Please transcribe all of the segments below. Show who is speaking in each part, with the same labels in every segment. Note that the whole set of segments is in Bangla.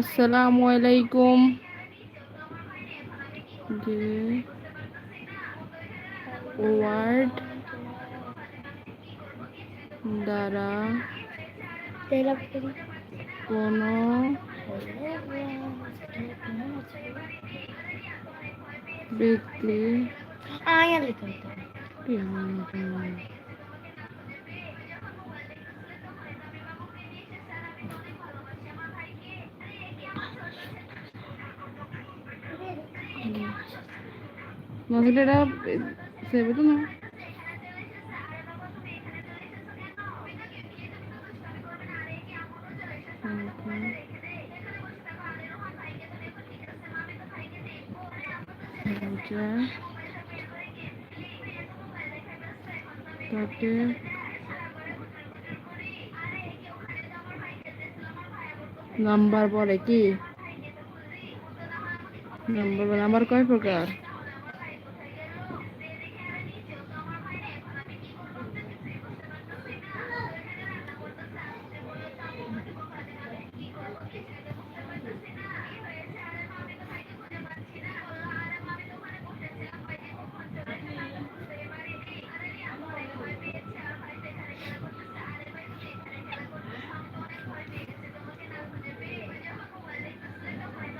Speaker 1: আসসালামু আলাইকুম। যে ওয়ার্ড দ্বারা কোনো ব্যক্তি
Speaker 2: আয়া
Speaker 1: মহিলারা সেবে তো না। তাকে নাম্বার বলে কি? নাম্বার নাম্বার কয় প্রকার?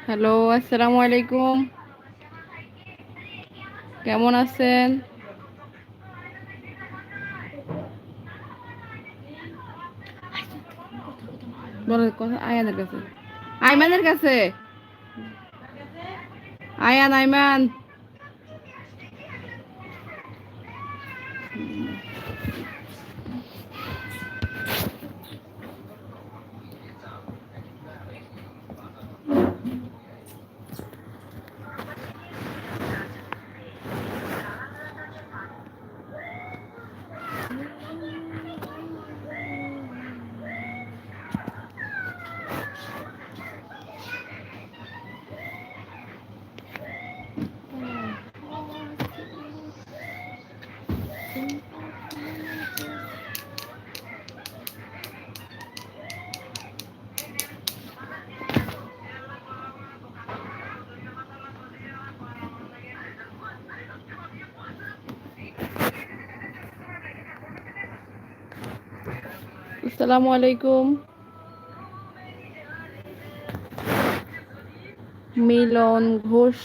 Speaker 1: হ্যালো আসসালামু আলাইকুম কেমন আছেন বলো কথা আয়ানের কাছে আইমানের কাছে আয়ান আইমান আসসালামু আলাইকুম। মিলন ঘোষ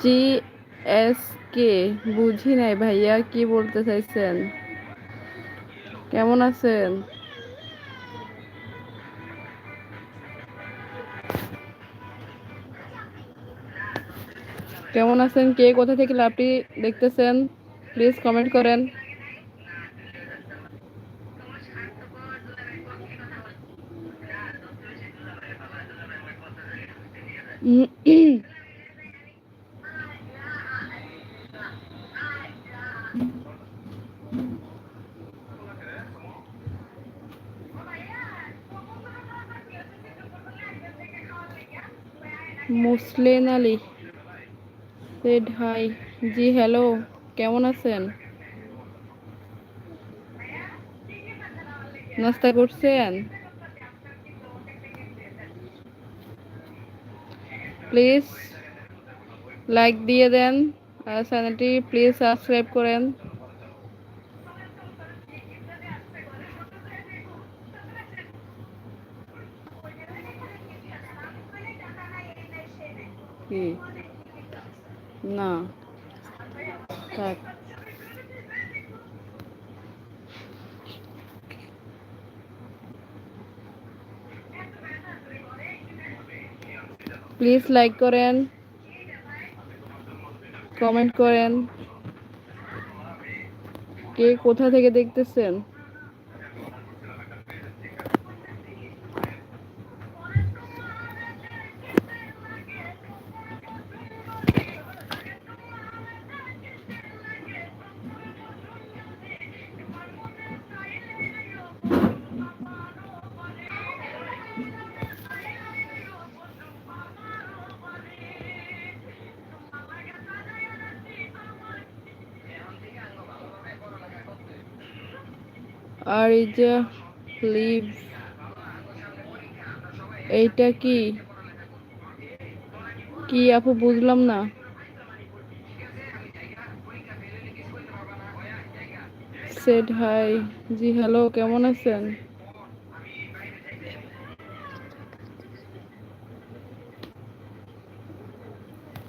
Speaker 1: জি এস কে বুঝি নাই ভাইয়া, কি বলতে চাইছেন? কেমন আছেন? কেমন আছেন? কে কোথা থেকে লাভটি দেখতেছেন? প্লিজ কমেন্ট করেন। Muslen Ali said hi. জি, হ্যালো, কেমন আছেন? নাস্তা করছেন? প্লিজ লাইক দিয়ে দেন আর চ্যানেলটি প্লিজ সাবস্ক্রাইব করেন। কি? না। থাক। প্লিজ লাইক করেন। কমেন্ট করেন। কে কোথা থেকে দেখতেছেন? আর এই যে লিভ, এইটা কি? কি আপু বুঝলাম না। সেড হাই, জি হ্যালো, কেমন আছেন?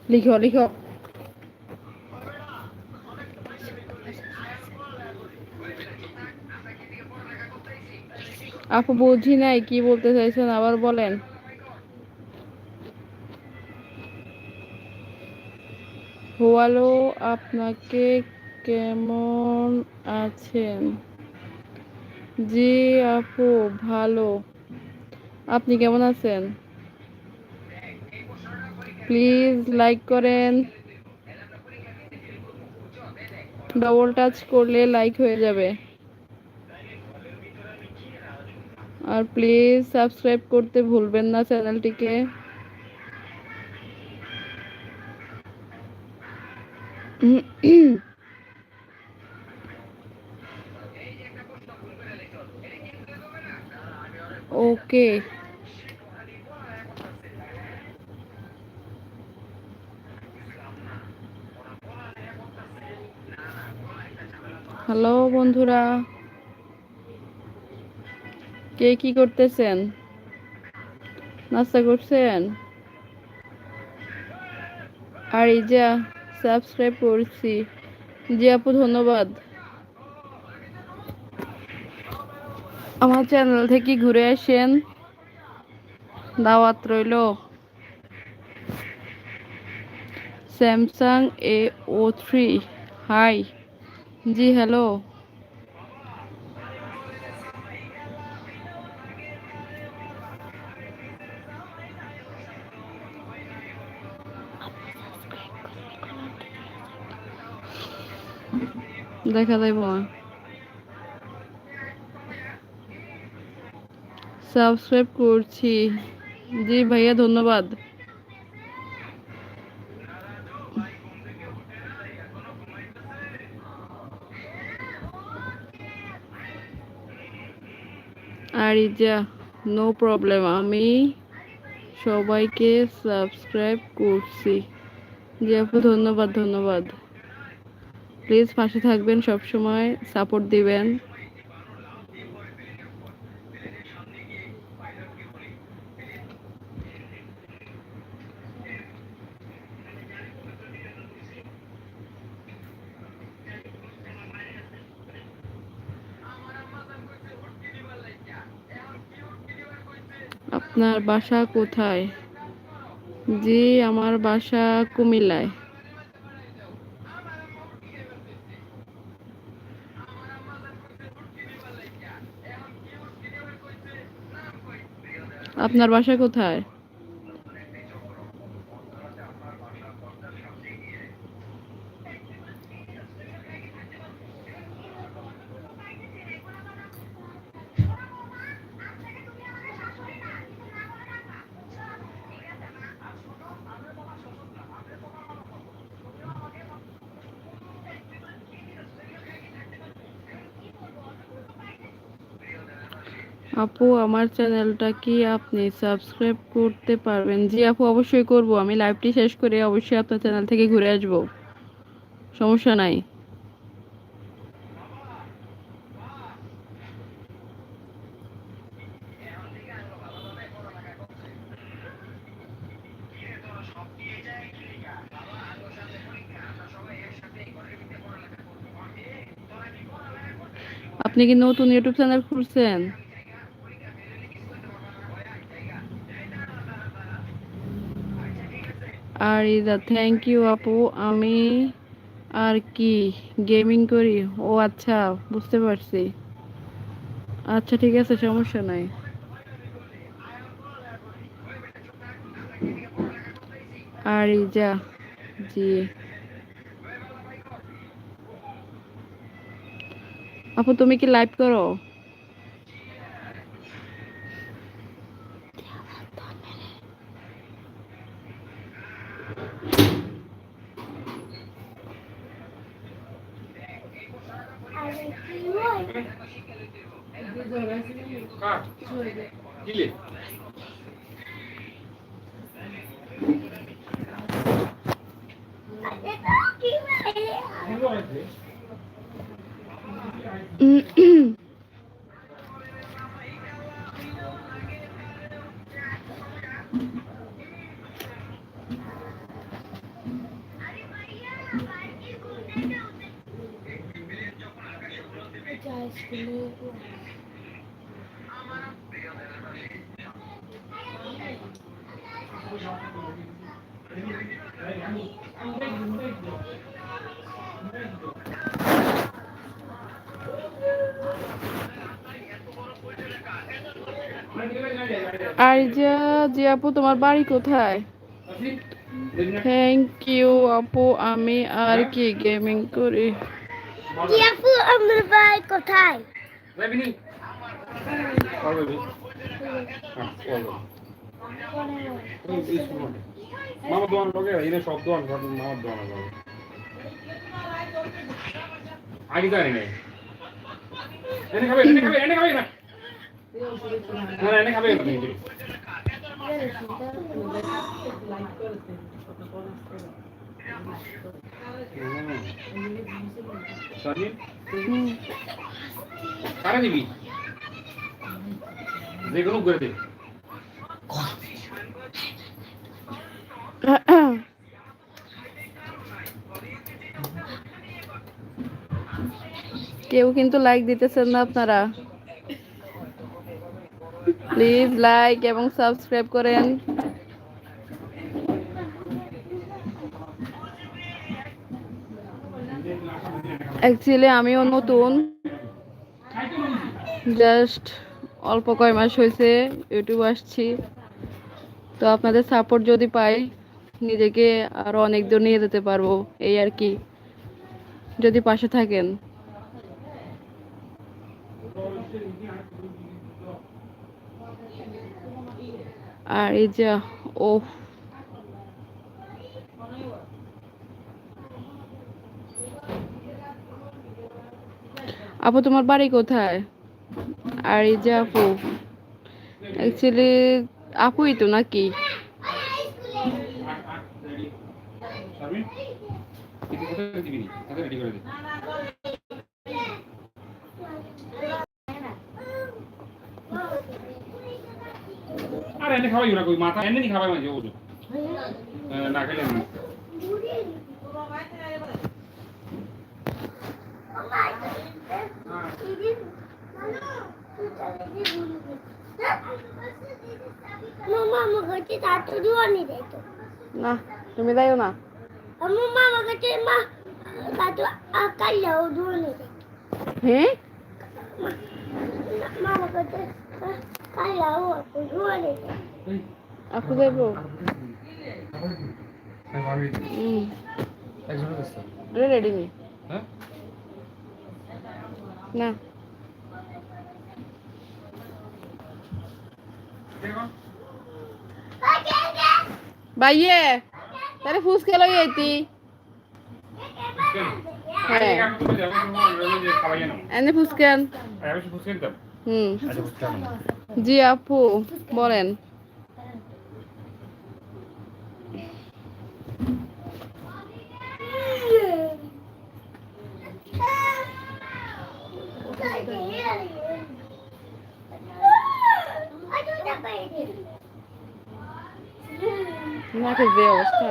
Speaker 1: লিখো লিখো। আপু বুঝি নাই, কি বলতে চাইছেন আবার বলেন। হোয়ালো, আপনাকে কেমন আছেন? জি, আপু, ভালো। আপনি কেমন আছেন? প্লিজ লাইক করেন। ডবল টাচ করলে লাইক হয়ে যাবে। আর প্লিজ সাবস্ক্রাইব করতে ভুলবেন না চ্যানেলটিকে ওকে হ্যালো বন্ধুরা। কে কি করতেছেন? নাস্তা করছেন? আর এই যা সাবস্ক্রাইব করছি। জি আপু, ধন্যবাদ। আমার চ্যানেল থেকে ঘুরে আসেন। দাওয়াত রইল। Samsung A O three hi. G, hello. দেখা যাইব সাবস্ক্রাইব করছি জি ভাইয়া ধন্যবাদ. আর যা নো প্রবলেম আমি সবাইকে সাবস্ক্রাইব করছি। জি আপু, ধন্যবাদ ধন্যবাদ। প্লিজ পাশে থাকবেন সব সময় সাপোর্ট দিবেন। আপনার বাসা কোথায়? জি আমার বাসা কুমিল্লায়। আপনার বাসা কোথায়? আপু, আমার চ্যানেলটা কি আপনি সাবস্ক্রাইব করতে পারবেন? জি আপু, অবশ্যই করব। আমি লাইভটি শেষ করে অবশ্যই আপনার চ্যানেল থেকে ঘুরে আসব। সমস্যা নাই। আপনি কি নতুন ইউটিউব চ্যানেল খুলছেন? আর ইদা থ্যাংক ইউ আপু। আমি আর কি গেমিং করি? ও আচ্ছা বুঝতে পারছি। আচ্ছা ঠিক আছে, সমস্যা নাই। আর ইজা জি। আপু, তুমি কি লাইভ করো? আর যে জি আপু, তোমার বাড়ি কোথায়? থ্যাংক ইউ আপু, আমি আর কি গেমিং করি?
Speaker 2: কি আপু আমার ভাই কোথায়.
Speaker 3: Ah, all ready. মামা দোয়ান লগে এনে সব দোয়ান মামার দোয়ান লগে আগে জানি নাই এনে খাবে এনে খাবে এনে খাবে না না না, এনে খাবে না। কারা করে দে।
Speaker 1: কেউ কিন্তু লাইক দিতেছেন না আপনারা। প্লিজ লাইক এবং সাবস্ক্রাইব করেন। অ্যাকচুয়ালি আমিও নতুন। জাস্ট অল্প কয় মাস হয়েছে ইউটিউব আসছি। তো আপনাদের সাপোর্ট যদি পাই, নিজেকে আরও অনেক দূর নিয়ে যেতে পারব, এই আর কি। যদি পাশে থাকেন। আর এই যে ও আপু, তোমার বাড়ি কোথায়? আর এই যে আপু অ্যাকচুয়ালি আপুই তো নাকি?
Speaker 3: আরে, এনে খাওয়াই না কই? মাথা এনে নি খাওয়াই মাঝে ওজো না খেলে না
Speaker 2: মামা আমার কাছে তাতো দুয়ানি দেয় তো
Speaker 1: না তুমি যাইও না। হ্যাঁ আপু
Speaker 3: আছে
Speaker 1: রেডি নি
Speaker 3: হ্যাঁ?
Speaker 1: না। বাইয়ে তারে ফুসকে লই আইতি। হ্যাঁ। এনে ফুসকেন হুম। জি আপু বলেন। নাকের যে অবস্থা।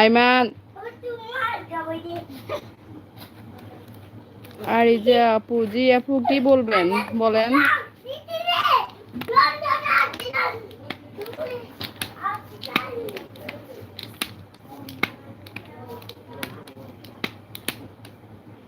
Speaker 1: আইমান। আর এই যে আপু জি আপু কি বলবেন? বলেন।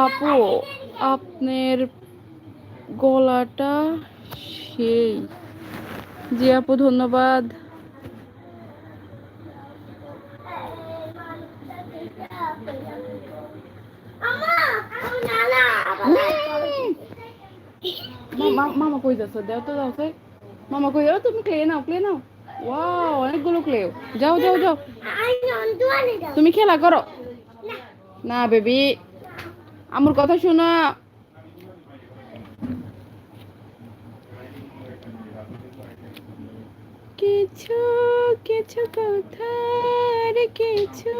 Speaker 1: আপু আপনার গলাটা সেই। জি আপু ধন্যবাদ। মামা কই যাচ্ছ? দেও তো যাও। মামা কই যাও তুমি ক্লে নাও ক্লে নাও। ওয়াও অনেকগুলো ক্লে যাও যাও যাও। তুমি খেলা করো।
Speaker 2: না।
Speaker 1: না বেবি। আমার কথা শোনা। কিছু কিছু কথার কিছু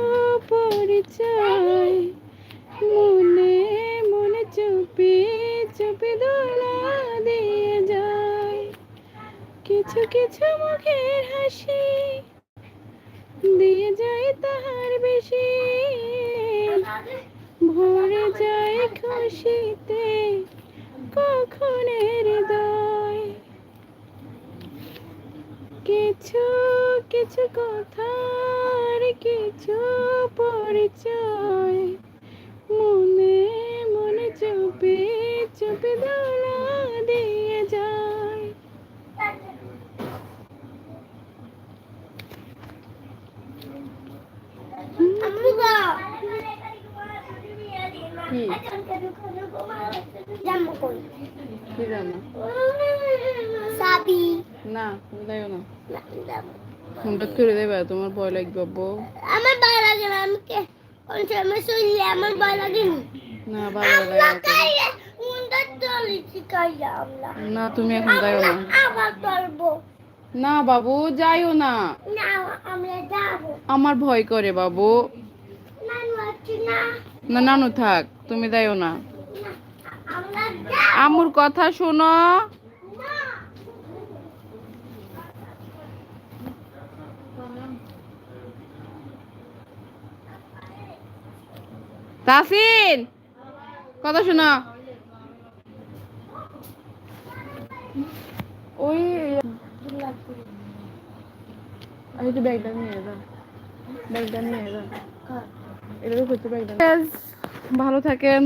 Speaker 1: পরিচয় মনে মনে চুপি চুপি দোলা দিয়ে যায়। কিছু কিছু মুখের হাসি দিয়ে যায় তাহার বেশি। ভরে যায় খুশিতে, কখন হৃদয়? কিছু কিছু কথার কিছু পরিচয়। মনে মনে চুপে চুপে দোলা দিয়ে যায়।
Speaker 2: গো
Speaker 1: কি? কি জানো?
Speaker 2: সাবি।
Speaker 1: না। ফোনটা দেবে তোমার ভয় লাগবে আব্বু।
Speaker 2: আমার ভয় লাগে না আমি কে? কোন সময় শুনলে আমার ভয় লাগে না?
Speaker 1: না ভালো লাগে তুমি এখন যাইও না। না বাবু যাইও না।
Speaker 2: না আমার
Speaker 1: ভয় করে বাবু।
Speaker 2: না?
Speaker 1: না নানু থাক। তুমি যাইও না।
Speaker 2: আমরা
Speaker 1: কথা শোনো। তাসিন কথা শোনো। ওই এই তো ব্যাগটা নিয়ে যা। ব্যাগটা নিয়ে যা। এটা তো করতে ব্যাগটা ভালো থাকেন।